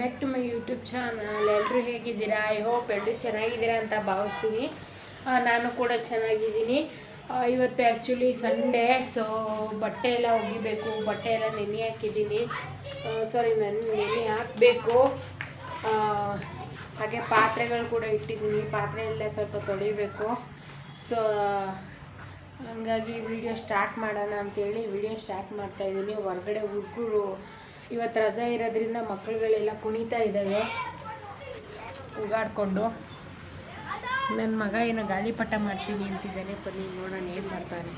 Back to my YouTube channel ಎಲ್ಲರೂ ಹೇಗಿದ್ದೀರಾ? I hope ಎಲ್ಲರೂ ಚೆನ್ನಾಗಿದ್ದೀರಾ ಅಂತ ಭಾವಿಸ್ತೀನಿ. ನಾನು ಕೂಡ ಚೆನ್ನಾಗಿದ್ದೀನಿ. ಇವತ್ತು ಆ್ಯಕ್ಚುಲಿ ಸಂಡೇ ಸೊ ಬಟ್ಟೆ ಎಲ್ಲ ಒಗಿಬೇಕು. ಬಟ್ಟೆ ಎಲ್ಲ ನೆನೆ ಹಾಕಿದ್ದೀನಿ. ಸಾರಿ ನಾನು, ನೆನೆ ಹಾಕಬೇಕು. ಹಾಗೆ ಪಾತ್ರೆಗಳು ಕೂಡ ಇಟ್ಟಿದ್ದೀನಿ. ಪಾತ್ರೆ ಎಲ್ಲ ಸ್ವಲ್ಪ ತೊಳಿಬೇಕು. ಸೊ ಹಂಗಾಗಿ ವಿಡಿಯೋ ಸ್ಟಾರ್ಟ್ ಮಾಡೋಣ ಅಂತೇಳಿ ವಿಡಿಯೋ ಸ್ಟಾರ್ಟ್ ಮಾಡ್ತಾ ಇದ್ದೀನಿ. ಹೊರಗಡೆ ಹುಡುಗರು ಇವತ್ತು ರಜಾ ಇರೋದ್ರಿಂದ ಮಕ್ಕಳುಗಳೆಲ್ಲ ಕುಣಿತಾ ಇದ್ದಾವೆ. ಉಗಾಡ್ಕೊಂಡು. ನನ್ನ ಮಗ ಏನೋ ಗಾಳಿಪಟ ಮಾಡ್ತೀನಿ ಅಂತಿದ್ದಾನೆ, ಬನ್ನಿ ನೋಡೋಣ ಏನು ಮಾಡ್ತಾನೆ.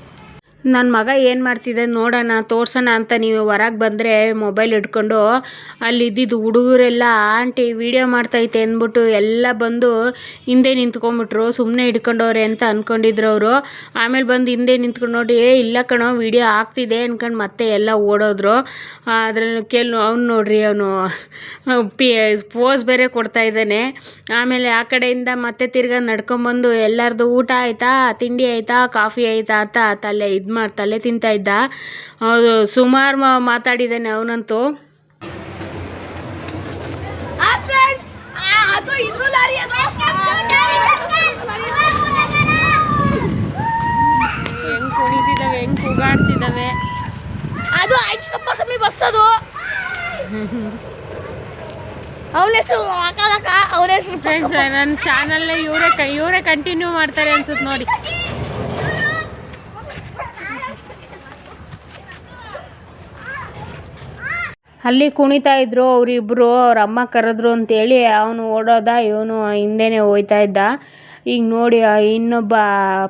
ನನ್ನ ಮಗ ಏನು ಮಾಡ್ತಿದ್ದೆ ನೋಡೋಣ, ತೋರ್ಸೋಣ ಅಂತ ನೀವು ಹೊರಗೆ ಬಂದರೆ ಮೊಬೈಲ್ ಇಟ್ಕೊಂಡು ಅಲ್ಲಿ ಇದ್ದಿದ್ದು ಹುಡುಗರೆಲ್ಲ, ಆಂಟಿ ವಿಡಿಯೋ ಮಾಡ್ತೈತೆ ಅಂದ್ಬಿಟ್ಟು ಎಲ್ಲ ಬಂದು ಹಿಂದೆ ನಿಂತ್ಕೊಂಡ್ಬಿಟ್ರು ಸುಮ್ಮನೆ ಹಿಡ್ಕೊಂಡವ್ರೆ ಅಂತ ಅಂದ್ಕೊಂಡಿದ್ರು ಅವರು. ಆಮೇಲೆ ಬಂದು ಹಿಂದೆ ನಿಂತ್ಕೊಂಡು ನೋಡಿ, ಏ, ಇಲ್ಲ ಕಣೋ ವೀಡಿಯೋ ಆಗ್ತಿದೆ ಅಂದ್ಕೊಂಡು ಮತ್ತೆ ಎಲ್ಲ ಓಡೋದ್ರು. ಅದ್ರಲ್ಲಿ ಕೆಲ್ ಅವ್ನು ನೋಡ್ರಿ, ಅವನು ಪಿ ಪೋಸ್ ಬೇರೆ ಕೊಡ್ತಾ ಇದ್ದಾನೆ. ಆಮೇಲೆ ಆ ಕಡೆಯಿಂದ ಮತ್ತೆ ತಿರ್ಗಾ ನಡ್ಕೊಂಬಂದು ಎಲ್ಲರದು ಊಟ ಆಯ್ತಾ, ತಿಂಡಿ ಆಯ್ತಾ, ಕಾಫಿ ಆಯ್ತಾ ಅಂತ ತಲೆ ಇದು ಮಾಡಿ ತಲೆ ತಿಂತಾ ಇದ್ದ. ಸುಮಾರು ಮಾತಾಡಿದ್ದಾನೆ ಅವನಂತೂ. ಹೆಂಗ್ ಕುಣಿತಿದ್ದಾವೆ ಹೆಂಗ್ ಕೂಗಾಡ್ತಿದ್ದಾವೆ. ಅದು ಐಚ್ಕಪ್ಪ ಸಮಿ ಬಸ್ ಅದು. ಅವನ ಹೆಸರು ಅವನ ಹೆಸರು ಫ್ರೆಂಡ್ಸ್ ನನ್ನ ಚಾನಲ್ ಇವರೇ ಇವರೇ ಕಂಟಿನ್ಯೂ ಮಾಡ್ತಾರೆ ಅನ್ಸುತ್ತೆ ನೋಡಿ. ಅಲ್ಲಿ ಕುಣಿತಾ ಇದ್ರು ಅವರಿಬ್ರು ಅವ್ರ ಅಮ್ಮ ಕರೆದ್ರು ಅಂತೇಳಿ ಅವನು ಓಡೋದ ಇವನು ಹಿಂದೆನೆ ಹೋಯ್ತಾ ಇದ್ದ. ಈಗ ನೋಡಿ ಇನ್ನೊಬ್ಬ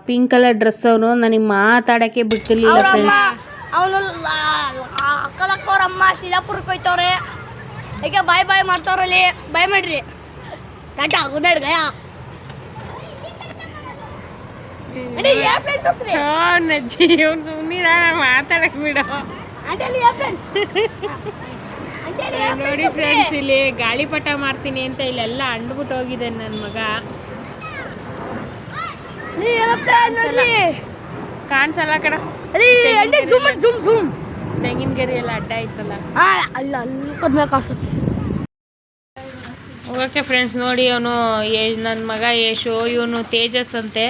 ಪಿಂಕ್ ಕಲರ್ ಡ್ರೆಸ್ ಅವನು ನನಗೆ ಮಾತಾಡೋಕ್ಕೆ ಬಿಡ್ತಿರ್ಲಿಲ್ಲ ಫ್ರೆಂಡ್ಸ್ ಅವನು ಅಕ್ಕಲಕ್ಕವ್ರ ಅಮ್ಮ ಸೀದಾಪುರಕ್ಕೆ ಹೋಯ್ತವ್ರೆ. ಈಗ ಬಾಯ್ ಬಾಯ್ ಮಾಡ್ತಾವ್ರಲ್ಲಿ ಬಾಯ್ ಮಾಡ್ರಿ. ಟಾಟಾ ಗುಡ್ ಗಯ ತೋರ್ಸ್ರಿ. ನಜ್ಜಿ ಅವ್ನು ಸುಮ್ಮನಿರ ಮಾತಾಡಕ್ಕೆ ಬಿಡೋ. ಆಂಟಿ ಅಲ್ಲಿ ಏರ್ಪ್ಲೇನ್ ಆಂಟಿ ಅಲ್ಲಿ ನೋಡಿ ಫ್ರೆಂಡ್ಸ್ ಇಲ್ಲಿ ಗಾಳಿಪಟ ಮಾಡ್ತೀನಿ ಅಂತ ಇಲ್ಲೆಲ್ಲ ಅಂಡ್ಬಿಟ್ಟು ಹೋಗಿದೆ ನನ್ನ ಮಗ. ಕಾಣ್ಸಲ್ಲ. ತೆಂಗಿನ ಗರಿ ಎಲ್ಲ ಅಡ್ಡ ಆಯ್ತಲ್ಲ. ಅಲ್ಲ ಅಲ್ಲಿ ಕಾಸುತ್ತೆ ಓಕೆ ಫ್ರೆಂಡ್ಸ್ ನೋಡಿ ಅವನು ನನ್ನ ಮಗ ಯಶು ಇವನು ತೇಜಸ್ ಅಂತೆ.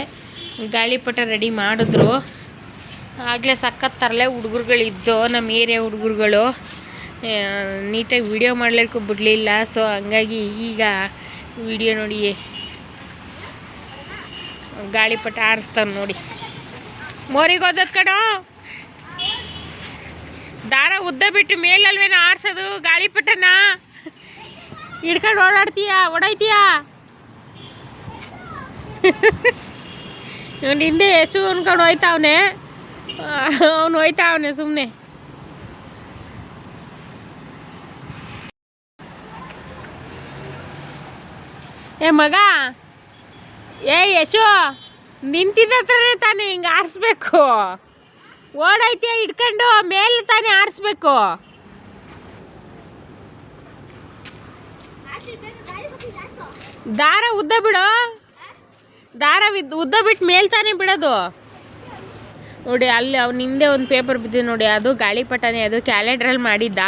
ಗಾಳಿಪಟ ರೆಡಿ ಮಾಡಿದ್ರು. ಆಗಲೇ ಸಖತ್ ತರಲೆ ಹುಡುಗರುಗಳಿದ್ದು ನಮ್ಮ ಏರಿಯಾ ಹುಡುಗರುಗಳು. ನೀಟಾಗಿ ವಿಡಿಯೋ ಮಾಡಲಿಕ್ಕೂ ಬಿಡಲಿಲ್ಲ, ಸೊ ಹಂಗಾಗಿ ಈಗ ವಿಡಿಯೋ ನೋಡಿ. ಗಾಳಿಪಟ ಆರಿಸ್ತಾನೆ ನೋಡಿ. ಮೋರಿಗೆ ಓದದ್ ಕಣೋ. ದಾರ ಉದ್ದ ಬಿಟ್ಟು ಮೇಲಲ್ವೇನ ಗಾಳಿ ಗಾಳಿಪಟನ ಹಿಡ್ಕೊಂಡು ಓಡಾಡ್ತೀಯಾ? ಓಡಾಯ್ತೀಯಾ? ಇವನು ಹಿಂದೆ ಹೆಸು ಅನ್ಕೊಂಡು ಹೋಯ್ತಾವನೆ ಅವನು. ಹೋಯ್ತಾವನೆ ಸುಮ್ಮನೆ ಏ ಮಗ. ಏ ಯಶು, ನಿಂತಿದ್ದ ಹತ್ರನೇ ತಾನೇ ಹಿಂಗೆ ಆರಿಸ್ಬೇಕು. ಓಡೈತೆ ಇಟ್ಕೊಂಡು ಮೇಲೆ ತಾನೇ ಆರಿಸ್ಬೇಕು. ದಾರ ಉದ್ದ ಬಿಡು. ದಾರ ಉದ್ದ ಬಿಟ್ಟು ಮೇಲೆ ತಾನೇ ಬಿಡೋದು. ನೋಡಿ, ಅಲ್ಲಿ ಅವ್ನ ಹಿಂದೆ ಒಂದು ಪೇಪರ್ ಬಿದ್ದಿದೆ ನೋಡಿ, ಅದು ಗಾಳಿಪಟನೆ ಅದು ಕ್ಯಾಲೆಂಡ್ರಲ್ಲಿ ಮಾಡಿದ್ದ.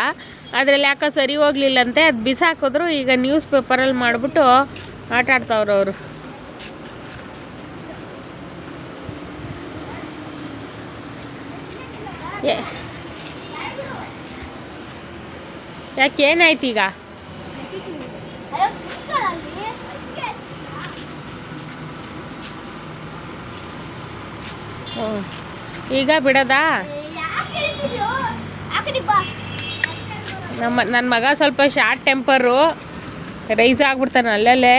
ಅದರಲ್ಲಿ ಯಾಕೋ ಸರಿ ಹೋಗ್ಲಿಲ್ಲಂತೆ, ಅದು ಬಿಸಾಕಿದ್ರು ಈಗ ನ್ಯೂಸ್ ಪೇಪರಲ್ಲಿ ಮಾಡಿಬಿಟ್ಟು ಆಟ ಆಡ್ತಾವ್ರು ಅವರು. ಯಾಕೆ ಏನಾಯ್ತು ಈಗ? ಈಗ ಬಿಡೋದಾ? ನಮ್ಮ ನನ್ನ ಮಗ ಸ್ವಲ್ಪ ಶಾರ್ಟ್ ಟೆಂಪರು. ರೈಸ್ ಆಗ್ಬಿಡ್ತಾನೆ ಅಲ್ಲಲ್ಲೇ.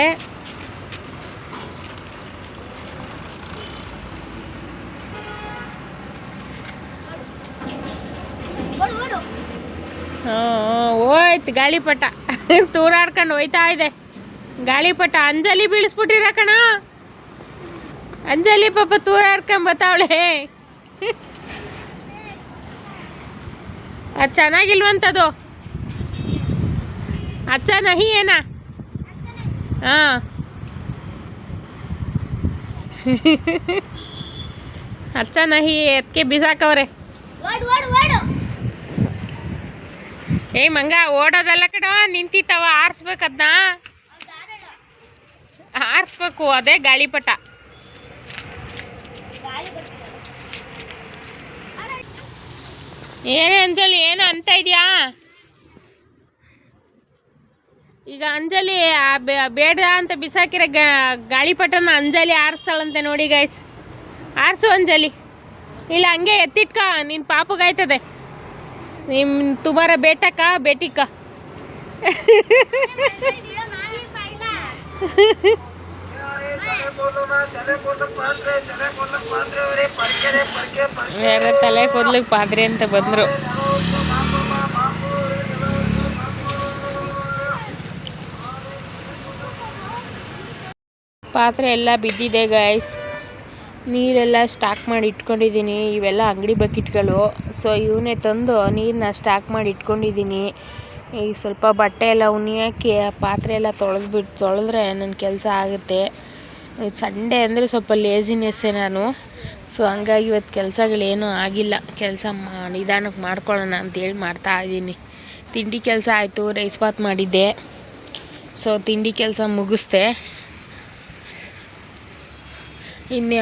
ಹೋಯ್ತು ಗಾಳಿಪಟ. ತೂರಾಡ್ಕೊಂಡು ಹೋಯ್ತಾ ಇದೆ. ಗಾಳಿಪಟ, ಅಂಜಲಿ ಬೀಳಿಸ್ಬಿಟ್ಟಿರ ಕಣ? ಅಂಜಲಿ ಪಾಪ ತೂರಾಡ್ಕೊಂಡ್ ಬತ್ತಾವಳೆ. ಅದು ಚೆನ್ನಾಗಿಲ್ವಂತದು. ಅಚ್ಚ ನಹಿ ಏನ? ಹಾಂ. ಅಚ್ಚ ನಹಿ ಎತ್ಕೆ ಬಿಸಾಕವ್ರೆ. ಏ ಮಂಗ ಓಡೋದಲ್ಲ ಕಣ ನಿಂತಿತ್ತವ ಆರಿಸ್ಬೇಕದ್ನ ಆರಿಸ್ಬೇಕು ಅದೇ ಗಾಳಿಪಟ. ಏನೇ ಅಂಜಲಿ ಏನು ಅಂತ ಇದೆಯಾ? ಈಗ ಅಂಜಲಿ ಬೇಡ ಅಂತ ಬಿಸಾಕಿರೋ ಗಾಳಿಪಟನ ಅಂಜಲಿ ಆರಿಸ್ತಾಳಂತೆ ನೋಡಿ ಗಾಯ್ಸ್ ಆರಿಸು ಅಂಜಲಿ. ಇಲ್ಲ, ಹಂಗೆ ಎತ್ತಿಟ್ಕ ನಿನ್ನ ಪಾಪಗಾಯ್ತದೆ ನಿಮ್ಮ ತುಮಾರ ಬೇಟಕ್ಕ, ಬೇಟಿಕ್ಕ. ಬೇರೆ ತಲೆ ಕೂದಲಿಗೆ ಪಾದ್ರಿ ಅಂತ ಬಂದರು. ಪಾತ್ರೆ ಎಲ್ಲ ಬಿದ್ದಿದೆ ಗೈಸ್ ನೀರೆಲ್ಲ ಸ್ಟಾಕ್ ಮಾಡಿ ಇಟ್ಕೊಂಡಿದ್ದೀನಿ. ಇವೆಲ್ಲ ಅಂಗಡಿ ಬಕೆಟ್ಗಳು. ಸೊ ಇವನ್ನೇ ತಂದು ನೀರನ್ನ ಸ್ಟಾಕ್ ಮಾಡಿ ಇಟ್ಕೊಂಡಿದ್ದೀನಿ. ಈಗ ಸ್ವಲ್ಪ ಬಟ್ಟೆ ಎಲ್ಲ ಆ ಪಾತ್ರೆ ಎಲ್ಲ ತೊಳೆದ್ಬಿಟ್ಟು ತೊಳೆದ್ರೆ ನನ್ನ ಕೆಲಸ ಆಗುತ್ತೆ. ಸಂಡೇ ಅಂದರೆ ಸ್ವಲ್ಪ ಲೇಸಿನೆಸ್ಸೇ ನಾನು. ಸೊ ಹಂಗಾಗಿ ಇವತ್ತು ಕೆಲಸಗಳೇನೂ ಆಗಿಲ್ಲ. ಕೆಲಸ ಮಾ ನಿಧಾನಕ್ಕೆ ಮಾಡ್ಕೊಳ್ಳೋಣ ಅಂತೇಳಿ ಮಾಡ್ತಾ ಇದ್ದೀನಿ. ತಿಂಡಿ ಕೆಲಸ ಆಯಿತು ರೈಸ್ ಬಾತ್ ಮಾಡಿದ್ದೆ. ಸೊ ತಿಂಡಿ ಕೆಲಸ ಮುಗಿಸ್ದೆ. ಇನ್ನು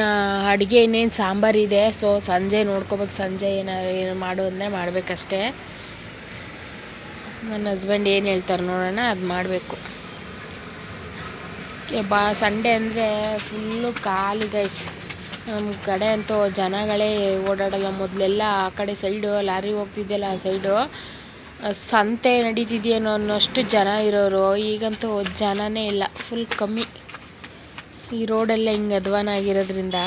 ಅಡುಗೆ ಇನ್ನೇನು ಸಾಂಬಾರಿದೆ ಸೊ ಸಂಜೆ ನೋಡ್ಕೋಬೇಕು. ಸಂಜೆ ಏನಾರು ಏನು ಮಾಡು ಅಂದರೆ ಮಾಡಬೇಕಷ್ಟೇ. ನನ್ನ ಹಸ್ಬೆಂಡ್ ಏನು ಹೇಳ್ತಾರೆ ನೋಡೋಣ, ಅದು ಮಾಡಬೇಕು. ಬಾ, ಸಂಡೇ ಅಂದರೆ ಫುಲ್ಲು ಖಾಲಿ ಗೈಸ್ ನಮ್ಮ ಕಡೆ ಅಂತೂ ಜನಗಳೇ ಓಡಾಡಲ್ಲ. ಮೊದಲೆಲ್ಲ ಆ ಕಡೆ ಸೈಡು ಲಾರಿ ಹೋಗ್ತಿದ್ದೆಲ್ಲ ಆ ಸೈಡು ಸಂತೆ ನಡೀತಿದೆಯೇನೋ ಅನ್ನೋಷ್ಟು ಜನ ಇರೋರು. ಈಗಂತೂ ಜನನೇ ಇಲ್ಲ. ಫುಲ್ ಕಮ್ಮಿ. ಈ ರೋಡೆಲ್ಲ ಹಿಂಗೆ ಅಧ್ವಾನ ಆಗಿರೋದ್ರಿಂದ.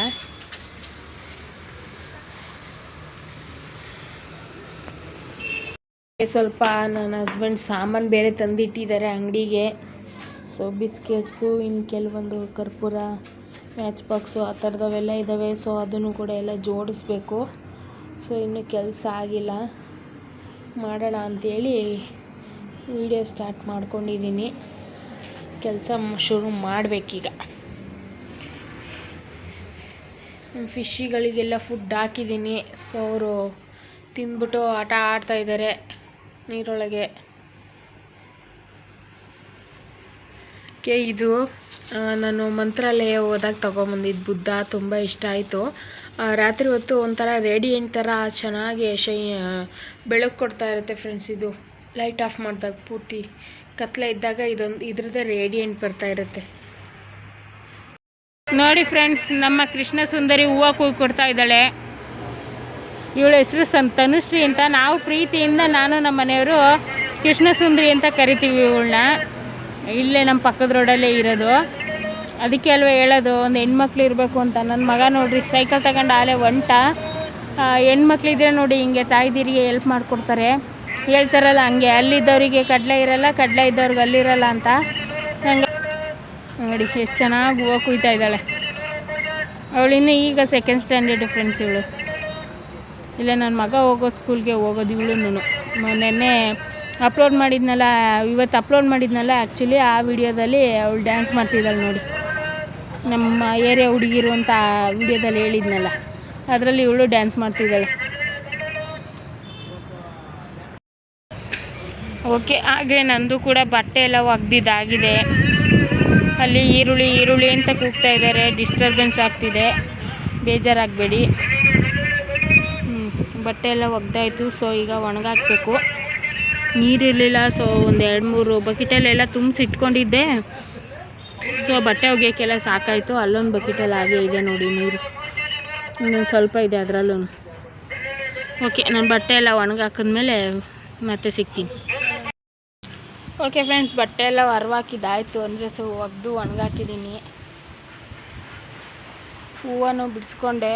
ಸ್ವಲ್ಪ ನನ್ನ ಹಸ್ಬೆಂಡ್ ಸಾಮಾನು ಬೇರೆ ತಂದಿಟ್ಟಿದ್ದಾರೆ ಅಂಗಡಿಗೆ. ಸೊ ಬಿಸ್ಕೆಟ್ಸು ಇನ್ನು ಕೆಲವೊಂದು ಕರ್ಪೂರ ಮ್ಯಾಚ್ ಬಾಕ್ಸು ಆ ಥರದವೆಲ್ಲ ಇದ್ದಾವೆ ಸೊ ಅದನ್ನು ಕೂಡ ಎಲ್ಲ ಜೋಡಿಸ್ಬೇಕು. ಸೊ ಇನ್ನೂ ಕೆಲಸ ಆಗಿಲ್ಲ. ಮಾಡೋಣ ಅಂಥೇಳಿ ವಿಡಿಯೋ ಸ್ಟಾರ್ಟ್ ಮಾಡ್ಕೊಂಡಿದ್ದೀನಿ. ಕೆಲಸ ಶುರು ಮಾಡಬೇಕೀಗ. ಫಿಶ್ಶಿಗಳಿಗೆಲ್ಲ ಫುಡ್ ಹಾಕಿದ್ದೀನಿ. ಸೊ ಅವರು ತಿಂದ್ಬಿಟ್ಟು ಆಟ ಆಡ್ತಾ ಇದ್ದಾರೆ ನೀರೊಳಗೆ. ಕೆ ಇದು ನಾನು ಮಂತ್ರಾಲಯ ಹೋದಾಗ ತೊಗೊಂಬಂದಿದ್ದು ಬುದ್ಧ, ತುಂಬ ಇಷ್ಟ ಆಯಿತು. ರಾತ್ರಿ ಹೊತ್ತು ಒಂಥರ ರೇಡಿಯಂಟ್ ಥರ ಚೆನ್ನಾಗಿ ಶೈ ಬೆಳಕು ಕೊಡ್ತಾ ಇರುತ್ತೆ ಫ್ರೆಂಡ್ಸ್ ಇದು. ಲೈಟ್ ಆಫ್ ಮಾಡಿದಾಗ ಪೂರ್ತಿ ಕತ್ಲೆ ಇದ್ದಾಗ ಇದೊಂದು, ಇದ್ರದ್ದೇ ರೇಡಿಯಂಟ್ ಬರ್ತಾ ಇರುತ್ತೆ. ನೋಡಿ ಫ್ರೆಂಡ್ಸ್ ನಮ್ಮ ಕೃಷ್ಣ ಸುಂದರಿ ಹೂವು ಕೂ ಕೊಡ್ತಾ ಇದ್ದಾಳೆ. ಇವಳ ಹೆಸರು ಸಂ, ತನುಶ್ರೀ ಅಂತ. ನಾವು ಪ್ರೀತಿಯಿಂದ ನಾನು ನಮ್ಮ ಮನೆಯವರು ಕೃಷ್ಣ ಸುಂದರಿ ಅಂತ ಕರಿತೀವಿ ಇವಳನ್ನ. ಇಲ್ಲೇ ನಮ್ಮ ಪಕ್ಕದ ರೋಡಲ್ಲೇ ಇರೋದು. ಅದಕ್ಕೆ ಅಲ್ವೇ ಹೇಳೋದು, ಒಂದು ಹೆಣ್ಮಕ್ಳು ಇರಬೇಕು ಅಂತ. ನನ್ನ ಮಗ ನೋಡ್ರಿ, ಸೈಕಲ್ ತಗೊಂಡು ಆಲೆ ಒಂಟ ಹೆಣ್ಮಕ್ಳಿದ್ರೆ ನೋಡಿ ಹಿಂಗೆ ತಾಯ್ದಿರಿಗೆ ಹೆಲ್ಪ್ ಮಾಡಿಕೊಡ್ತಾರೆ. ಹೇಳ್ತಾರಲ್ಲ ಹಂಗೆ, ಅಲ್ಲಿದ್ದವರಿಗೆ ಕಡಲೆ ಇರಲ್ಲ, ಕಡಲೆ ಇದ್ದವ್ರಿಗೆ ಅಲ್ಲಿರಲ್ಲ ಅಂತ. ಹಂಗೆ ನೋಡಿ, ಎಷ್ಟು ಚೆನ್ನಾಗಿ ಹೂವು ಕುಯ್ತಾ ಇದ್ದಾಳೆ. ಅವಳಿನ್ನು ಈಗ ಸೆಕೆಂಡ್ ಸ್ಟ್ಯಾಂಡರ್ಡ್ ಫ್ರೆಂಡ್ಸ್ ಇವಳು. ಇಲ್ಲ ನನ್ನ ಮಗ ಹೋಗೋ ಸ್ಕೂಲ್ಗೆ ಹೋಗೋದು ಇವಳು ನೆನ್ನೆ ಅಪ್ಲೋಡ್ ಮಾಡಿದ್ನಲ್ಲ, ಇವತ್ತು ಅಪ್ಲೋಡ್ ಮಾಡಿದ್ನಲ್ಲ ಆ್ಯಕ್ಚುಲಿ ಆ ವಿಡಿಯೋದಲ್ಲಿ ಅವಳು ಡ್ಯಾನ್ಸ್ ಮಾಡ್ತಿದ್ದಾಳೆ ನೋಡಿ. ನಮ್ಮ ಏರಿಯಾ ಹುಡುಗಿರು ಅಂತ ವಿಡಿಯೋದಲ್ಲಿ ಹೇಳಿದ್ನಲ್ಲ, ಅದರಲ್ಲಿ ಇವಳು ಡ್ಯಾನ್ಸ್ ಮಾಡ್ತಿದ್ದಾಳೆ. ಓಕೆ ಹಾಗೆ ನಂದು ಕೂಡ ಬಟ್ಟೆ ಎಲ್ಲ ಒಗ್ದಿದ್ದಾಗಿದೆ. ಅಲ್ಲಿ ಈರುಳ್ಳಿ ಈರುಳ್ಳಿ ಅಂತ ಕೂಗ್ತಾ ಇದ್ದಾರೆ. ಡಿಸ್ಟರ್ಬೆನ್ಸ್ ಆಗ್ತಿದೆ. ಬೇಜಾರಾಗಬೇಡಿ. ಬಟ್ಟೆ ಎಲ್ಲ ಒಗ್ದಾಯಿತು ಸೊ ಈಗ ಒಣಗಾಕಬೇಕು. ನೀರಿರಲಿಲ್ಲ ಸೊ ಒಂದು ಎರಡು ಮೂರು ಬಕೆಟಲ್ಲೆಲ್ಲ ತುಂಬಿಸಿ ಇಟ್ಕೊಂಡಿದ್ದೆ. ಸೊ ಬಟ್ಟೆ ಒಗೆಯೋಕ್ಕೆಲ್ಲ ಸಾಕಾಯಿತು. ಅಲ್ಲೊಂದು ಬಕೆಟಲ್ಲಿ ಹಾಗೆ ಇದೆ ನೋಡಿ ನೀರು. ಇನ್ನೊಂದು ಸ್ವಲ್ಪ ಇದೆ ಅದರಲ್ಲೂ ಓಕೆ ನಾನು ಬಟ್ಟೆ ಎಲ್ಲ ಒಣಗಾಕಿದ್ಮೇಲೆ ಮತ್ತೆ ಸಿಗ್ತೀನಿ. ಓಕೆ ಫ್ರೆಂಡ್ಸ್ ಬಟ್ಟೆ ಎಲ್ಲ ಹೊರವಾಕಿದ್ದಾಯಿತು ಅಂದರೆ ಸೊ ಒಗೆದು ಒಣಗಾಕಿದ್ದೀನಿ. ಹೂವನ್ನು ಬಿಡಿಸ್ಕೊಂಡೆ.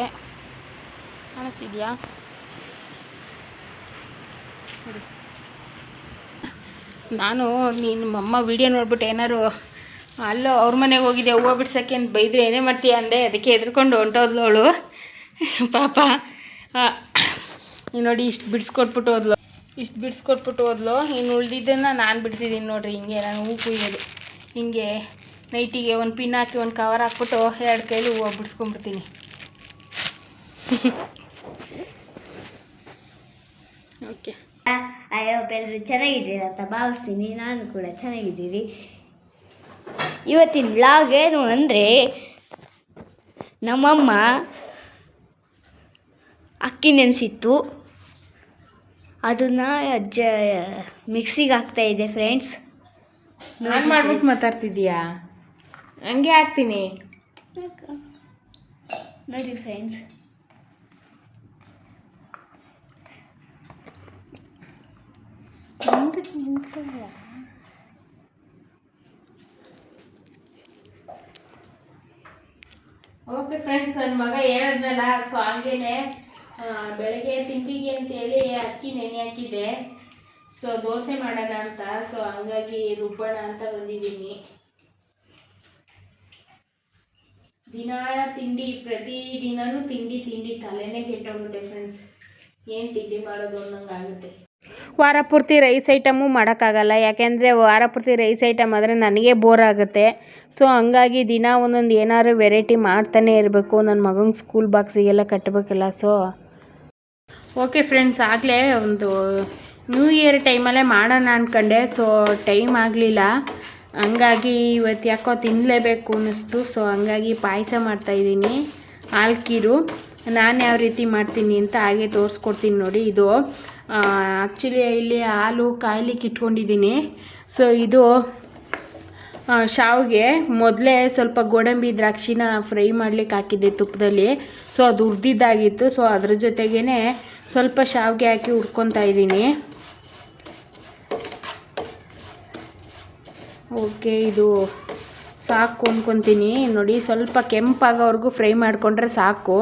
ಕಾಣಿಸ್ತಿದ್ಯಾ. ನಾನು ಅಮ್ಮ ವೀಡಿಯೋ ನೋಡ್ಬಿಟ್ಟು ಏನಾರು, ಅಲ್ಲೋ, ಅವ್ರ ಮನೆಗೆ ಹೋಗಿದ್ದೆ ಹೂವು ಬಿಡ್ಸೋಕ್ಕೆ ಅಂತ ಬೈದ್ರೆ ಏನೇ ಮಾಡ್ತೀಯ? ಅಂದೆ. ಅದಕ್ಕೆ ಹೆದ್ರಕೊಂಡು ಹೊಂಟೋದ್ಲು ಅವಳು. ಪಾಪ. ನೋಡಿ ಇಷ್ಟು ಬಿಡಿಸ್ಕೊಟ್ಬಿಟ್ಟು ಹೋದ್ಲು. ಇಷ್ಟು ಬಿಡಿಸ್ಕೊಟ್ಬಿಟ್ಟು ಹೋದ್ಲು. ಇನ್ನು ಉಳಿದಿದ್ದನ್ನು ನಾನು ಬಿಡಿಸಿದ್ದೀನಿ ನೋಡಿರಿ, ಹಿಂಗೆ ನಾನು ಹೂ ಕುಯ್ಯೋದು. ಹಿಂಗೆ ನೈಟಿಗೆ ಒಂದು ಪಿನ್ ಹಾಕಿ ಒಂದು ಕವರ್ ಹಾಕ್ಬಿಟ್ಟು ಎರಡು ಕೈಲಿ ಹೂವು ಬಿಡಿಸ್ಕೊಂಡ್ಬಿಡ್ತೀನಿ. ಓಕೆ ಅಯ್ಯೋ ಎಲ್ಲರೂ ಚೆನ್ನಾಗಿದ್ದೀರಾ ಅಂತ ಭಾವಿಸ್ತೀನಿ. ನಾನು ಕೂಡ ಚೆನ್ನಾಗಿದ್ದೀರಿ. ಇವತ್ತಿನ ಬ್ಲಾಗ್ ಏನು ಅಂದರೆ, ನಮ್ಮಮ್ಮ ಅಕ್ಕಿ ನೆನೆಸಿತ್ತು. ಅದನ್ನು ಅಜ್ಜ ಮಿಕ್ಸಿಗೆ ಹಾಕ್ತಾ ಇದೆ ಫ್ರೆಂಡ್ಸ್ ನಾನು ಮಾಡ್ಬಿಟ್ಟು ಮಾತಾಡ್ತಿದ್ದೀಯಾ? ಹಂಗೆ ಹಾಕ್ತೀನಿ. ನೋಡಿ ಫ್ರೆಂಡ್ಸ್ ಓಕೆ ಫ್ರೆಂಡ್ಸ್ ನನ್ನ ಮಗ ಹೇಳಿದ್ನಲ್ಲ ಸೊ ಹಂಗೇನೆ. ಬೆಳಗ್ಗೆ ತಿಂಡಿಗೆ ಅಂತೇಳಿ ಅಕ್ಕಿ, ನೆನೆ ಹಾಕಿದ್ದೆ. ಸೊ ದೋಸೆ ಮಾಡೋಣ ಅಂತ. ಸೊ ಹಂಗಾಗಿ ರುಬ್ಬೋಣ ಅಂತ ಬಂದಿದ್ದೀನಿ. ದಿನ ತಿಂಡಿ ಪ್ರತಿ ದಿನನೂ ತಿಂಡಿ ತಿಂಡಿ ತಲೆನೇ ಕೆಟ್ಟೋಗುತ್ತೆ ಫ್ರೆಂಡ್ಸ್ ಏನು ತಿಂಡಿ ಮಾಡೋದು ಅನ್ನೋಂಗೆ ಆಗುತ್ತೆ. ವಾರ ಪೂರ್ತಿ ರೈಸ್ ಐಟಮು ಮಾಡೋಕ್ಕಾಗಲ್ಲ. ಯಾಕೆಂದರೆ ವಾರ ಪೂರ್ತಿ ರೈಸ್ ಐಟಮ್ ಆದರೆ ನನಗೆ ಬೋರ್ ಆಗುತ್ತೆ. ಸೊ ಹಂಗಾಗಿ ದಿನ ಒಂದೊಂದು ಏನಾದ್ರು ವೆರೈಟಿ ಮಾಡ್ತಾನೆ ಇರಬೇಕು. ನನ್ನ ಮಗಂಗೆ ಸ್ಕೂಲ್ ಬಾಕ್ಸಿಗೆಲ್ಲ ಕಟ್ಟಬೇಕಲ್ಲ ಸೊ ಓಕೆ ಫ್ರೆಂಡ್ಸ್ ಆಗಲೇ ಒಂದು ನ್ಯೂ ಇಯರ್ ಟೈಮಲ್ಲೇ ಮಾಡೋಣ ಅಂದ್ಕೊಂಡೆ ಸೊ ಟೈಮ್ ಆಗಲಿಲ್ಲ. ಹಂಗಾಗಿ ಇವತ್ತು ಯಾಕೋ ತಿನ್ನಲೇಬೇಕು ಅನ್ನಿಸ್ತು. ಸೊ ಹಂಗಾಗಿ ಪಾಯಸ ಮಾಡ್ತಾಯಿದ್ದೀನಿ ಹಾಲ್ಕೀರು. ನಾನು ಯಾವ ರೀತಿ ಮಾಡ್ತೀನಿ ಅಂತ ಹಾಗೆ ತೋರಿಸ್ಕೊಡ್ತೀನಿ ನೋಡಿ. ಇದು ಆ್ಯಕ್ಚುಲಿ ಇಲ್ಲಿ ಹಾಲು ಕಾಯ್ಲಿಕ್ಕೆ ಇಟ್ಕೊಂಡಿದ್ದೀನಿ. ಸೊ ಇದು ಶಾವ್ಗೆ ಮೊದಲೇ ಸ್ವಲ್ಪ ಗೋಡಂಬಿ ದ್ರಾಕ್ಷಿನ ಫ್ರೈ ಮಾಡ್ಲಿಕ್ಕೆ ಹಾಕಿದ್ದೆ ತುಪ್ಪದಲ್ಲಿ. ಸೊ ಅದು ಹುರಿದಿದ್ದಾಗಿತ್ತು. ಸೊ ಅದ್ರ ಜೊತೆಗೇ ಸ್ವಲ್ಪ ಶಾವಿಗೆ ಹಾಕಿ ಹುರ್ಕೊತಾ ಇದ್ದೀನಿ. ಓಕೆ ಇದು ಸಾಕು ಅಂದ್ಕೊತೀನಿ ನೋಡಿ, ಸ್ವಲ್ಪ ಕೆಂಪಾಗೋವರೆಗೂ ಫ್ರೈ ಮಾಡಿಕೊಂಡ್ರೆ ಸಾಕು.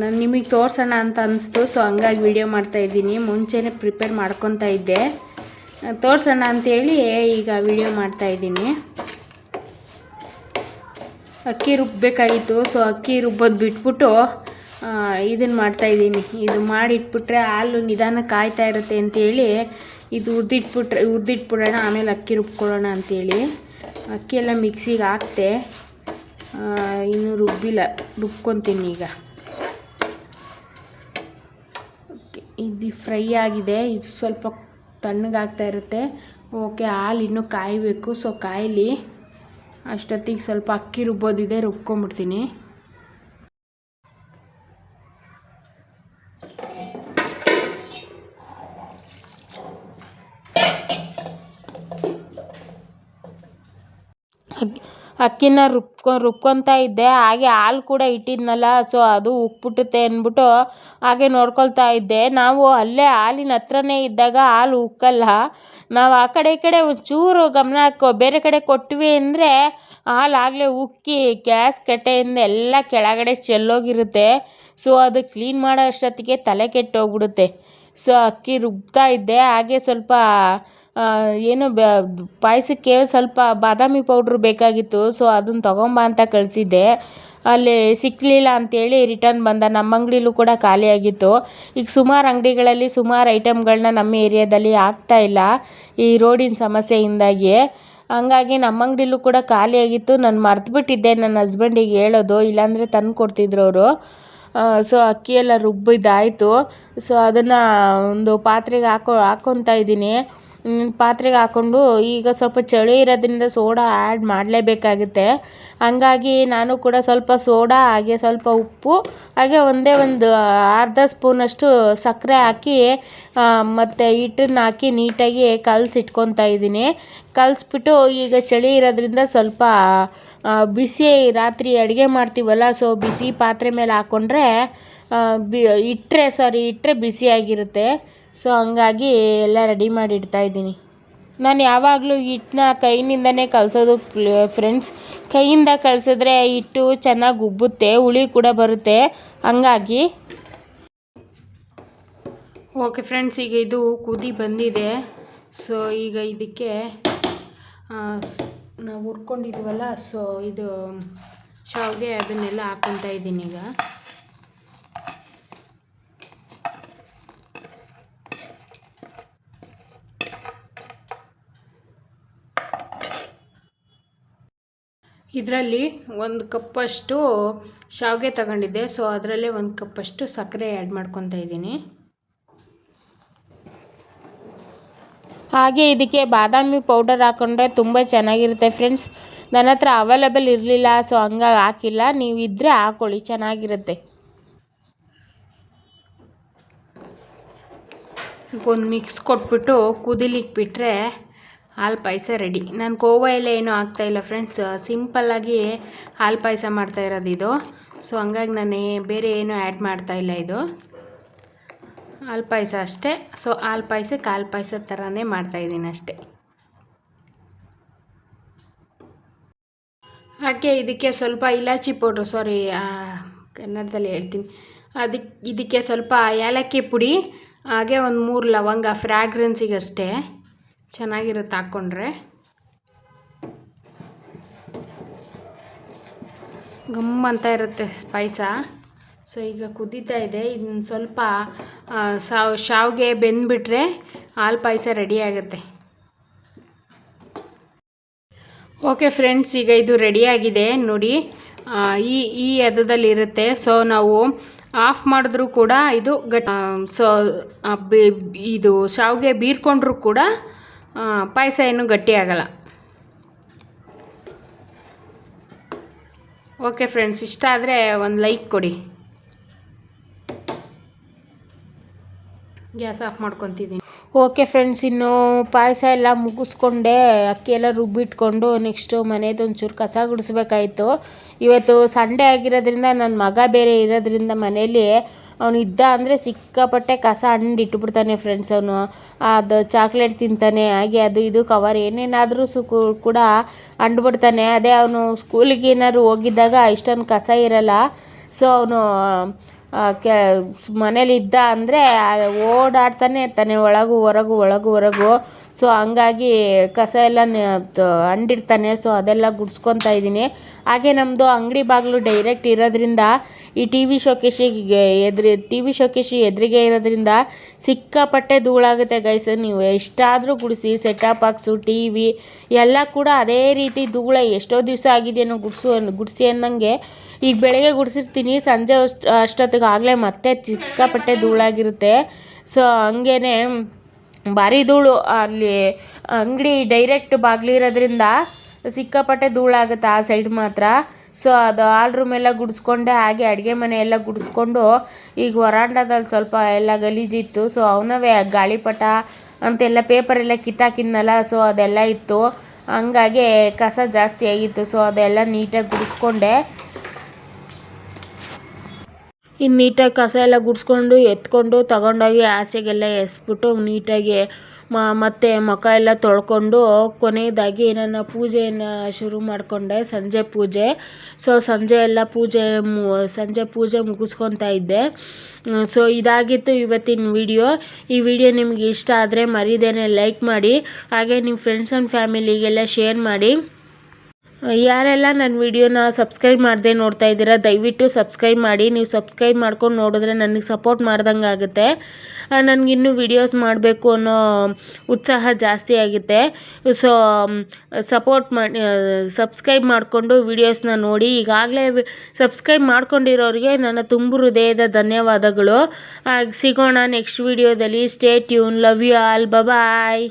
ನಾನು ನಿಮಗೆ ತೋರಿಸೋಣ ಅಂತ ಅನ್ನಿಸ್ತು ಸೊ ಹಂಗಾಗಿ ವಿಡಿಯೋ ಮಾಡ್ತಾಯಿದ್ದೀನಿ ಮುಂಚೆನೇ ಪ್ರಿಪೇರ್ ಮಾಡ್ಕೊತಾ ಇದ್ದೆ. ತೋರ್ಸೋಣ ಅಂಥೇಳಿ ಈಗ ವಿಡಿಯೋ ಮಾಡ್ತಾಯಿದ್ದೀನಿ ಅಕ್ಕಿ ರುಬ್ಬಬೇಕಾಗಿತ್ತು ಸೊ ಅಕ್ಕಿ ರುಬ್ಬೋದು ಬಿಟ್ಬಿಟ್ಟು ಇದನ್ನು ಮಾಡ್ತಾಯಿದ್ದೀನಿ ಇದು ಮಾಡಿಟ್ಬಿಟ್ರೆ ಹಾಲು ನಿಧಾನ ಕಾಯ್ತಾ ಇರುತ್ತೆ ಅಂತೇಳಿ ಇದು ಉದ್ದಿಟ್ಬಿಟ್ರೆ ಉದ್ದಿಟ್ಬಿಡೋಣ ಆಮೇಲೆ ಅಕ್ಕಿ ರುಬ್ಕೊಳ್ಳೋಣ ಅಂಥೇಳಿ ಅಕ್ಕಿ ಎಲ್ಲ ಮಿಕ್ಸಿಗೆ ಹಾಕ್ತೆ ಇನ್ನು ರುಬ್ಬಿಲ್ಲ, ರುಬ್ಕೊತೀನಿ ಈಗ. ಇದು ಫ್ರೈ ಆಗಿದೆ, ಇದು ಸ್ವಲ್ಪ ತಣ್ಣಗಾಗ್ತಾ ಇರುತ್ತೆ. ಓಕೆ ಹಾಲು ಇನ್ನೂ ಕಾಯಬೇಕು. ಸೊ ಕಾಯಲಿ ಅಷ್ಟೊತ್ತಿಗೆ ಸ್ವಲ್ಪ ಅಕ್ಕಿ ರುಬ್ಬೋದಿದೆ ರುಬ್ಕೊಂಬಿಡ್ತೀನಿ. ಅಕ್ಕಿನ ರುಬ್ಕೊ, ರುಬ್ಕೊತಾ ಇದ್ದೆ. ಹಾಗೆ ಹಾಲು ಕೂಡ ಇಟ್ಟಿದ್ನಲ್ಲ ಸೊ ಅದು ಉಕ್ಬಿಟ್ಟುತ್ತೆ ಅಂದ್ಬಿಟ್ಟು ಹಾಗೆ ನೋಡ್ಕೊಳ್ತಾ ಇದ್ದೆ. ನಾವು ಅಲ್ಲೇ ಹಾಲಿನ ಹತ್ರನೇ ಇದ್ದಾಗ ಹಾಲು ಉಕ್ಕಲ್ಲ. ನಾವು ಆ ಕಡೆ ಈ ಕಡೆ ಒಂಚೂರು ಗಮನ ಹಾಕೋ, ಬೇರೆ ಕಡೆ ಕೊಟ್ವಿ ಅಂದರೆ ಹಾಲು ಆಗಲೇ ಉಕ್ಕಿ ಗ್ಯಾಸ್ ಕಟ್ಟೆಯಿಂದ ಎಲ್ಲ ಕೆಳಗಡೆ ಚೆಲ್ಲೋಗಿರುತ್ತೆ. ಸೊ ಅದು ಕ್ಲೀನ್ ಮಾಡೋ ಅಷ್ಟೊತ್ತಿಗೆ ತಲೆ ಕೆಟ್ಟೋಗ್ಬಿಡುತ್ತೆ. ಸೊ ಅಕ್ಕಿ ರುಬ್ತಾ ಇದ್ದೆ. ಹಾಗೆ ಸ್ವಲ್ಪ ಏನು ಬ, ಪಾಯಸಕ್ಕೆ ಸ್ವಲ್ಪ ಬಾದಾಮಿ ಪೌಡ್ರ್ ಬೇಕಾಗಿತ್ತು, ಸೊ ಅದನ್ನು ತಗೊಂಬಾ ಅಂತ ಕಳಿಸಿದ್ದೆ. ಅಲ್ಲಿ ಸಿಕ್ಕಲಿಲ್ಲ ಅಂತೇಳಿ ರಿಟರ್ನ್ ಬಂದ. ನಮ್ಮ ಅಂಗಡಿಲೂ ಕೂಡ ಖಾಲಿಯಾಗಿತ್ತು. ಈಗ ಸುಮಾರು ಅಂಗಡಿಗಳಲ್ಲಿ ಸುಮಾರು ಐಟಮ್ಗಳನ್ನ ನಮ್ಮ ಏರಿಯಾದಲ್ಲಿ ಆಗ್ತಾ ಇಲ್ಲ ಈ ರೋಡಿನ ಸಮಸ್ಯೆಯಿಂದಾಗಿ. ಹಂಗಾಗಿ ನಮ್ಮ ಅಂಗಡಿಲೂ ಕೂಡ ಖಾಲಿಯಾಗಿತ್ತು. ನಾನು ಮರ್ತುಬಿಟ್ಟಿದ್ದೆ. ನನ್ನ ಹಸ್ಬೆಂಡಿಗೆ ಹೇಳೋದು, ಇಲ್ಲಾಂದರೆ ತಂದು ಕೊಡ್ತಿದ್ರು ಅವರು. ಸೊ ಅಕ್ಕಿ ಎಲ್ಲ ರುಬ್ಬಿದ್ದಾಯಿತು. ಸೊ ಅದನ್ನು ಒಂದು ಪಾತ್ರೆಗೆ ಹಾಕೋ ಹಾಕ್ಕೊತಾ ಇದ್ದೀನಿ. ಪಾತ್ರೆಗೆ ಹಾಕ್ಕೊಂಡು ಈಗ ಸ್ವಲ್ಪ ಚಳಿ ಇರೋದ್ರಿಂದ ಸೋಡಾ ಆ್ಯಡ್ ಮಾಡಲೇಬೇಕಾಗುತ್ತೆ. ಹಂಗಾಗಿ ನಾನು ಕೂಡ ಸ್ವಲ್ಪ ಸೋಡಾ, ಹಾಗೆ ಸ್ವಲ್ಪ ಉಪ್ಪು, ಹಾಗೆ ಒಂದೇ ಒಂದು ಅರ್ಧ ಸ್ಪೂನಷ್ಟು ಸಕ್ಕರೆ ಹಾಕಿ ಮತ್ತು ಹಿಟ್ಟನ್ನ ಹಾಕಿ ನೀಟಾಗಿ ಕಲಸಿಟ್ಕೊತಾ ಇದ್ದೀನಿ. ಕಲಿಸ್ಬಿಟ್ಟು ಈಗ ಚಳಿ ಇರೋದ್ರಿಂದ ಸ್ವಲ್ಪ ಬಿಸಿ ರಾತ್ರಿ ಅಡುಗೆ ಮಾಡ್ತೀವಲ್ಲ, ಸೊ ಬಿಸಿ ಪಾತ್ರೆ ಮೇಲೆ ಹಾಕ್ಕೊಂಡ್ರೆ ಬಿ ಇಟ್ಟರೆ ಸಾರಿ ಇಟ್ಟರೆ ಬಿಸಿಯಾಗಿರುತ್ತೆ. ಸೊ ಹಂಗಾಗಿ ಎಲ್ಲ ರೆಡಿ ಮಾಡಿ ಇಡ್ತಾ ಇದ್ದೀನಿ. ನಾನು ಯಾವಾಗಲೂ ಹಿಟ್ಟನ್ನ ಕೈನಿಂದನೇ ಕಲಸೋದು ಫ್ರೆಂಡ್ಸ್ ಕೈಯಿಂದ ಕಲಸಿದ್ರೆ ಹಿಟ್ಟು ಚೆನ್ನಾಗಿ ಉಬ್ಬುತ್ತೆ, ಹುಳಿ ಕೂಡ ಬರುತ್ತೆ. ಹಂಗಾಗಿ ಓಕೆ ಫ್ರೆಂಡ್ಸ್ ಈಗ ಇದು ಕುದಿ ಬಂದಿದೆ. ಸೊ ಈಗ ಇದಕ್ಕೆ ನಾವು ಹುರ್ಕೊಂಡಿದ್ವಲ್ಲ ಸೊ ಇದು, ಶಾವಿಗೆ ಅದನ್ನೆಲ್ಲ ಹಾಕ್ಕೊತಾ ಇದ್ದೀನಿ ಈಗ. ಇದರಲ್ಲಿ ಒಂದು ಕಪ್ಪಷ್ಟು ಶಾವಿಗೆ ತಗೊಂಡಿದ್ದೆ. ಸೊ ಅದರಲ್ಲೇ ಒಂದು ಕಪ್ಪಷ್ಟು ಸಕ್ಕರೆ ಆ್ಯಡ್ ಮಾಡ್ಕೊತಾ ಇದ್ದೀನಿ. ಹಾಗೆ ಇದಕ್ಕೆ ಬಾದಾಮಿ ಪೌಡರ್ ಹಾಕೊಂಡ್ರೆ ತುಂಬ ಚೆನ್ನಾಗಿರುತ್ತೆ ಫ್ರೆಂಡ್ಸ್ ನನ್ನ ಹತ್ರ ಅವೈಲೇಬಲ್ ಇರಲಿಲ್ಲ ಸೊ ಹಂಗಾಗಿ ಹಾಕಿಲ್ಲ. ನೀವು ಇದ್ದರೆ ಹಾಕೊಳ್ಳಿ, ಚೆನ್ನಾಗಿರುತ್ತೆ. ಒಂದು ಮಿಕ್ಸ್ ಕೊಟ್ಬಿಟ್ಟು ಕುದಿಲಿಕ್ಕೆ ಬಿಟ್ಟರೆ ಹಾಲು ಪಾಯಸ ರೆಡಿ ನಾನು ಕೋವಾ ಎಲ್ಲ ಏನೂ ಆಗ್ತಾಯಿಲ್ಲ ಫ್ರೆಂಡ್ಸ್ ಸಿಂಪಲ್ಲಾಗಿ ಹಾಲು ಪಾಯಸ ಮಾಡ್ತಾ ಇರೋದು ಇದು. ಸೊ ಹಂಗಾಗಿ ನಾನು ಬೇರೆ ಏನೂ ಆ್ಯಡ್ ಮಾಡ್ತಾಯಿಲ್ಲ ಇದು. ಹಾಲು ಪಾಯಸ ಅಷ್ಟೇ. ಸೊ ಹಾಲು ಪಾಯಸಕ್ಕೆ ಹಾಲು ಪಾಯಸ ಥರನೇ ಮಾಡ್ತಾಯಿದ್ದೀನಿ ಅಷ್ಟೇ. ಹಾಗೆ ಇದಕ್ಕೆ ಸ್ವಲ್ಪ ಇಲಾಚಿ ಪೌಡ್ರು ಸಾರಿ ಕನ್ನಡದಲ್ಲಿ ಹೇಳ್ತೀನಿ. ಅದಕ್ಕೆ ಇದಕ್ಕೆ ಸ್ವಲ್ಪ ಏಲಕ್ಕಿ ಪುಡಿ, ಹಾಗೆ ಒಂದು ಮೂರು ಲವಂಗ ಫ್ರ್ಯಾಗ್ರೆನ್ಸಿಗಷ್ಟೇ ಚೆನ್ನಾಗಿರುತ್ತೆ ಹಾಕ್ಕೊಂಡ್ರೆ. ಗಮ್ ಅಂತ ಇರುತ್ತೆ ಸ್ಪೈಸ. ಸೊ, ಈಗ ಕುದೀತಾ ಇದೆ. ಇದನ್ನ ಸ್ವಲ್ಪ ಸಾವ್, ಶಾವಿಗೆ ಬೆಂದ್ಬಿಟ್ರೆ ಹಾಲು ಪಾಯಸ ರೆಡಿ ಆಗುತ್ತೆ. ಓಕೆ ಫ್ರೆಂಡ್ಸ್, ಈಗ ಇದು ರೆಡಿಯಾಗಿದೆ ನೋಡಿ ಈ ಈ ಇರುತ್ತೆ. ಸೊ, ನಾವು ಆಫ್ ಮಾಡಿದ್ರೂ ಕೂಡ ಇದು ಗಟ್ ಸೊ ಇದು ಶಾವಿಗೆ ಬೀರ್ಕೊಂಡ್ರೂ ಕೂಡ ಪಾಯಸ ಏನು ಗಟ್ಟಿ ಆಗಲ್ಲ. ಓಕೆ ಫ್ರೆಂಡ್ಸ್ ಇಷ್ಟ ಆದರೆ ಒಂದು ಲೈಕ್ ಕೊಡಿ. ಗ್ಯಾಸ್ ಆಫ್ ಮಾಡ್ಕೊತಿದ್ದೀನಿ. ಓಕೆ ಫ್ರೆಂಡ್ಸ್ ಇನ್ನು ಪಾಯಸ ಎಲ್ಲ ಮುಗಿಸ್ಕೊಂಡೆ. ಅಕ್ಕಿ ಎಲ್ಲ ರುಬ್ಬಿಟ್ಕೊಂಡು ನೆಕ್ಸ್ಟು ಮನೇದು ಒಂಚೂರು ಕಸ ಗುಡಿಸ್ಬೇಕಾಯ್ತು. ಇವತ್ತು ಸಂಡೇ ಆಗಿರೋದ್ರಿಂದ ನನ್ನ ಮಗ ಬೇರೆ ಇರೋದ್ರಿಂದ ಮನೇಲಿ ಅವನು ಇದ್ದ ಅಂದರೆ ಸಿಕ್ಕಾಪಟ್ಟೆ ಕಸ ಹಂಡ್ ಇಟ್ಬಿಡ್ತಾನೆ ಫ್ರೆಂಡ್ಸ್ ಅವನು. ಅದು ಚಾಕ್ಲೇಟ್ ತಿಂತಾನೆ, ಹಾಗೆ ಅದು ಇದು ಕವರ್ ಏನೇನಾದರೂ ಸು ಕೂಡ ಅಂಡ್ಬಿಡ್ತಾನೆ ಅದೇ ಅವನು ಸ್ಕೂಲಿಗೆ ಏನಾದ್ರು ಹೋಗಿದ್ದಾಗ ಇಷ್ಟೊಂದು ಕಸ ಇರಲ್ಲ. ಸೊ ಅವನು ಕೆ, ಮನೇಲಿ ಇದ್ದ ಅಂದರೆ ಓಡಾಡ್ತಾನೆ ಇರ್ತಾನೆ, ಒಳಗು, ಹೊರಗು ಒಳಗು, ಹೊರಗು. ಸೊ ಹಂಗಾಗಿ ಕಸ ಎಲ್ಲ ನ- ತ- ಹಂಡಿರ್ತಾನೆ ಸೊ ಅದೆಲ್ಲ ಗುಡ್ಸ್ಕೊತಾ ಇದ್ದೀನಿ. ಹಾಗೆ ನಮ್ಮದು ಅಂಗಡಿ ಬಾಗಿಲು ಡೈರೆಕ್ಟ್ ಇರೋದ್ರಿಂದ, ಈ ಟಿ ವಿ ಶೋಕೇಶಿಗೆ ಎದುರು ಟಿ ವಿ ಶೋಕೇಶಿ ಎದುರಿಗೆ ಇರೋದ್ರಿಂದ ಸಿಕ್ಕಾಪಟ್ಟೆ ಧೂಳಾಗುತ್ತೆ ಗೈಸ್ ನೀವು ಎಷ್ಟಾದರೂ ಗುಡಿಸಿ ಸೆಟಪ್ ಬಾಕ್ಸು ಟಿ ವಿ ಎಲ್ಲ ಕೂಡ ಅದೇ ರೀತಿ ಧೂಳ. ಎಷ್ಟೋ ದಿವಸ ಆಗಿದೆಯೋ ಗುಡಿಸು, ಗುಡಿಸಿ ಅನ್ನಂಗೆ ಈಗ ಬೆಳಗ್ಗೆ ಗುಡಿಸಿರ್ತೀನಿ, ಸಂಜೆ ಅಷ್ಟು, ಅಷ್ಟೊತ್ತಿಗೆ ಆಗಲೇ ಮತ್ತೆ ಸಿಕ್ಕಾಪಟ್ಟೆ ಧೂಳಾಗಿರುತ್ತೆ. ಸೊ ಹಂಗೇ ಭಾರಿ ಧೂಳು ಅಲ್ಲಿ, ಅಂಗಡಿ ಡೈರೆಕ್ಟ್ ಬಾಗಿಲಿರೋದ್ರಿಂದ ಸಿಕ್ಕಾಪಟ್ಟೆ ಧೂಳಾಗುತ್ತೆ ಆ ಸೈಡ್ ಮಾತ್ರ. ಸೊ ಅದು ಆಲ್ ರೂಮ್ ಎಲ್ಲ ಗುಡಿಸ್ಕೊಂಡೆ ಹಾಗೆ ಅಡುಗೆ ಮನೆ ಎಲ್ಲ ಗುಡಿಸ್ಕೊಂಡು ಈಗ ವರಾಂಡದಲ್ಲಿ ಸ್ವಲ್ಪ ಎಲ್ಲ ಗಲೀಜಿತ್ತು ಸೊ ಅವನವೇ ಗಾಳಿಪಟ ಅಂತೆಲ್ಲ ಪೇಪರ್ ಎಲ್ಲ ಕಿತ್ತಾಕಿದ್ನಲ್ಲ ಸೊ ಅದೆಲ್ಲ ಇತ್ತು. ಹಂಗಾಗಿ ಕಸ ಜಾಸ್ತಿ ಆಗಿತ್ತು. ಸೊ ಅದೆಲ್ಲ ನೀಟಾಗಿ ಗುಡಿಸ್ಕೊಂಡೆ. ಇನ್ನು ನೀಟಾಗಿ ಕಸ ಎಲ್ಲ ಗುಡಿಸ್ಕೊಂಡು ಎತ್ಕೊಂಡು ತಗೊಂಡೋಗಿ ಆಚೆಗೆಲ್ಲ ಎಸ್ಬಿಟ್ಟು ನೀಟಾಗಿ ಮತ್ತೆ ಮುಖ ಎಲ್ಲ ತೊಳ್ಕೊಂಡು ಕೊನೆಯದಾಗಿ ನನ್ನ ಪೂಜೆಯನ್ನು ಶುರು ಮಾಡಿಕೊಂಡೆ ಸಂಜೆ ಪೂಜೆ. ಸೊ ಸಂಜೆ ಎಲ್ಲ ಪೂಜೆ ಸಂಜೆ ಪೂಜೆ ಮುಗಿಸ್ಕೊತಾ ಇದ್ದೆ. ಸೊ ಇದಾಗಿತ್ತು ಇವತ್ತಿನ ವಿಡಿಯೋ. ಈ ವಿಡಿಯೋ ನಿಮಗೆ ಇಷ್ಟ ಆದರೆ ಮರಿದೇನೆ ಲೈಕ್ ಮಾಡಿ, ಹಾಗೆ ನಿಮ್ಮ ಫ್ರೆಂಡ್ಸ್ ಆ್ಯಂಡ್ ಫ್ಯಾಮಿಲಿಗೆಲ್ಲ ಶೇರ್ ಮಾಡಿ. ಯಾರೆಲ್ಲ ನನ್ನ ವಿಡಿಯೋನ ಸಬ್ಸ್ಕ್ರೈಬ್ ಮಾಡದೆ ನೋಡ್ತಾ ಇದ್ದೀರಾ, ದಯವಿಟ್ಟು ಸಬ್ಸ್ಕ್ರೈಬ್ ಮಾಡಿ. ನೀವು ಸಬ್ಸ್ಕ್ರೈಬ್ ಮಾಡ್ಕೊಂಡು ನೋಡಿದ್ರೆ ನನಗೆ ಸಪೋರ್ಟ್ ಮಾಡ್ದಂಗೆ ಆಗುತ್ತೆ. ನನಗಿನ್ನೂ ವಿಡಿಯೋಸ್ ಮಾಡಬೇಕು ಅನ್ನೋ ಉತ್ಸಾಹ ಜಾಸ್ತಿ ಆಗುತ್ತೆ. ಸೊ ಸಪೋರ್ಟ್ ಮಾಡಿ ಸಬ್ಸ್ಕ್ರೈಬ್ ಮಾಡಿಕೊಂಡು ವಿಡಿಯೋಸ್ನ ನೋಡಿ. ಈಗಾಗಲೇ ಸಬ್ಸ್ಕ್ರೈಬ್ ಮಾಡ್ಕೊಂಡಿರೋರಿಗೆ ನನ್ನ ತುಂಬು ಹೃದಯದ ಧನ್ಯವಾದಗಳು. ಸಿಗೋಣ ನೆಕ್ಸ್ಟ್ ವಿಡಿಯೋದಲ್ಲಿ. Stay tune. Love you all. Bye